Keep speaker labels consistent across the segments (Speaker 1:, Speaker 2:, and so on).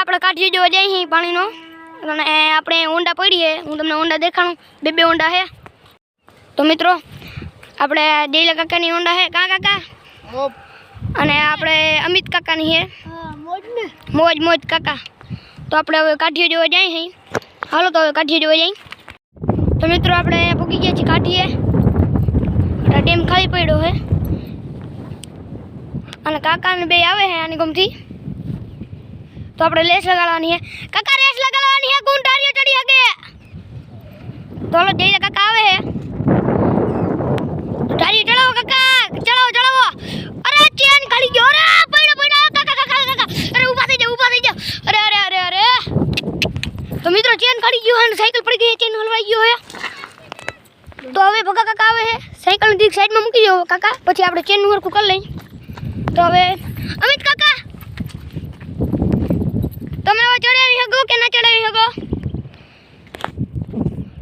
Speaker 1: આપણે કાઢી દેવો જાય અહીં પાણીનો અને આપણે ઊંડા પડીએ હું તમને ઊંડા દેખાડું બે બે ઊંડા છે તો મિત્રો આપણે દેલા કાકાની ઊંડા છે કા કાકા અને આપણે અમિત કાકાની છે મોજ મોજ કાકા તો આપણે હવે કાઠીએ જોવા જાય અહીં હાલો તો હવે કાઠીએ જોવા જાય તો મિત્રો આપણે પૂકી ગયા છીએ કાઠીએ ડેમ ખાલી પડ્યો છે અને કાકાને બે આવે છે આની ગમથી તો આપણે રેસ લગાડવાની છે કાકા રેસ લગાડવાની છે ગુંઢારિયો ચડી અગે તોલો જય કાકા આવે છે ચડી ચડાવો કાકા ચડાવો ચડાવો અરે ચેન પડી ગયો રે પડ પડ કાકા કાકા કાકા અરે ઊભા થઈ જાવ ઊભા થઈ જાવ અરે અરે અરે અરે તો મિત્રો ચેન પડી ગયો અને સાયકલ પડી ગઈ છે ચેન હલવાઈ ગયો છે તો હવે ભગા કાકા આવે છે સાયકલ ને એક સાઈડમાં મૂકીજો કાકા પછી આપણે ચેન નું હરખુ કરી લઈએ તો હવે અમિત કાકા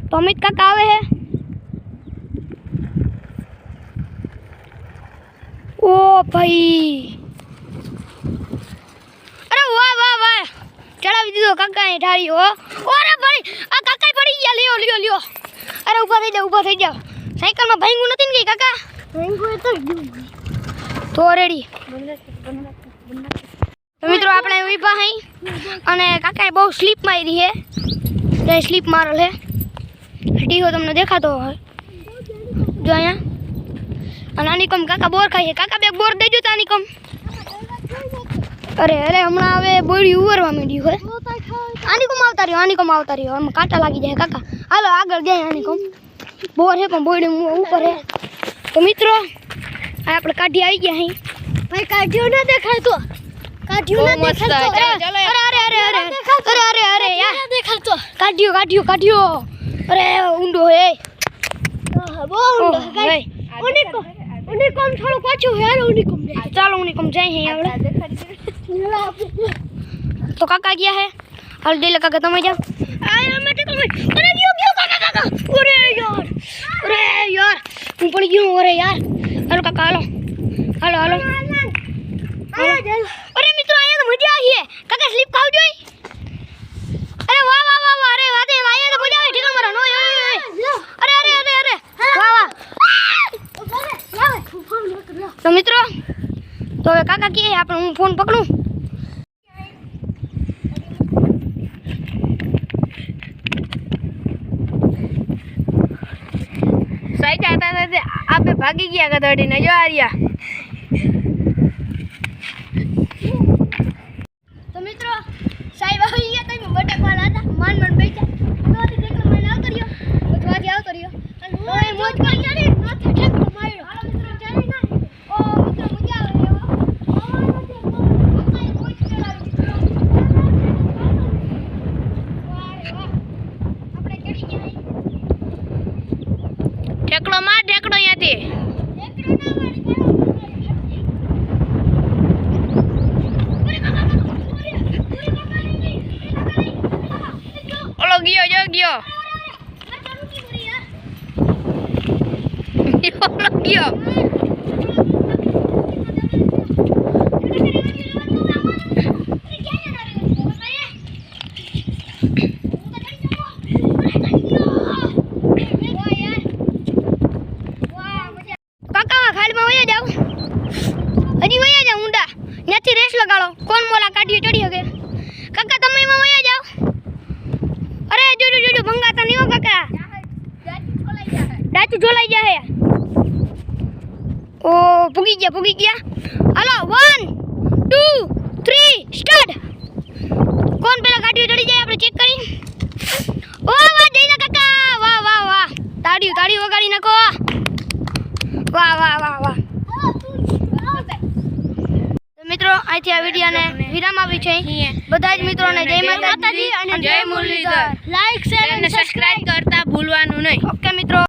Speaker 1: તો અમિત કાકા આવે હે ઓ ભાઈ અરે વાહ વાહ વાહ ચડાવી દીધો કાકાને ઢાળી હો અરે ભાઈ આ કાકા પડી ગયા લ્યો લ્યો લ્યો અરે ઊભા થઈ જાઓ ઊભા થઈ જાઓ સાયકલમાં ભાંગું નથી ને કઈ કાકા તો રેડી મિત્રો આપણે ઊભા હઈ અને કાકાએ બહુ સ્લીપ મારી છે સ્લીપ મારેલ હે ठीक हो तुमने देखा तो जो यहाँ अनानिकम काका बोर खाई है काका बे बोर दे जो तानिकम अरे अरे हमने आवे बोरी ऊपर वामी दी है अनिकम आवता रियो अनिकम आवता रियो हम काटा लागी जाए काका हेलो आगे जा अनिकम बोर है पण बोरी ऊपर है तो मित्रों आ आपण काढी आई गया है भाई काढियो ना देखाय तो काढियो ना देखाय तो अरे अरे अरे अरे अरे अरे अरे यार देखाय तो काढियो काढियो काढियो अरे उंडो है हाँ, वो उंडो है उन्हें को उन्हें कम हम थोड़ा पाछो यार उन्हें कम अच्छा, चलो उन्हें कम जाए हैं यार तो काका गया है हल्दी लगा खत्म हो जाओ आया मैं तो कम अरे क्यों क्यों काका काका अरे यार अरे यार ऊपर क्यों हो रहे यार हेलो काका हेलो हेलो हेलो તો મિત્રો તો હવે કાકા કહે આપણે હું ફોન પકડું
Speaker 2: સાઈડ હતા આપણે ભાગી ગયા કદાડીને જો Arya ini Gio,
Speaker 1: Gio, Gio. વયા જાવ હજી વયા જાવ ઊંડા ત્યાંથી રેસ લગાડો કોણ મોલા કાઢીએ ચડી શકે કાકા તમે એમાં વયા જાવ અરે જોજો જોજો ભંગાતા નહીં હો કાકા ડાચું ઝોલાઈ જાય ઓ ભૂગી ગયા ભૂગી ગયા hello one two three start કોણ પેલા કાઢીએ ચડી જાય આપણે ચેક કરી ઓ વાહ જઈને કાકા વાહ વાહ વાહ તાળીઓ તાળીઓ વગાડી નાખો વાહ વાહ વાહ અહીંથી આ વિડીયોને વિરામ આવી છે બધા જ મિત્રોને જય માતાજી અને
Speaker 2: જય મુરલીધર
Speaker 1: લાઈક શેર
Speaker 2: અને સબસ્ક્રાઇબ કરતા ભૂલવાનું નહીં
Speaker 1: ઓકે મિત્રો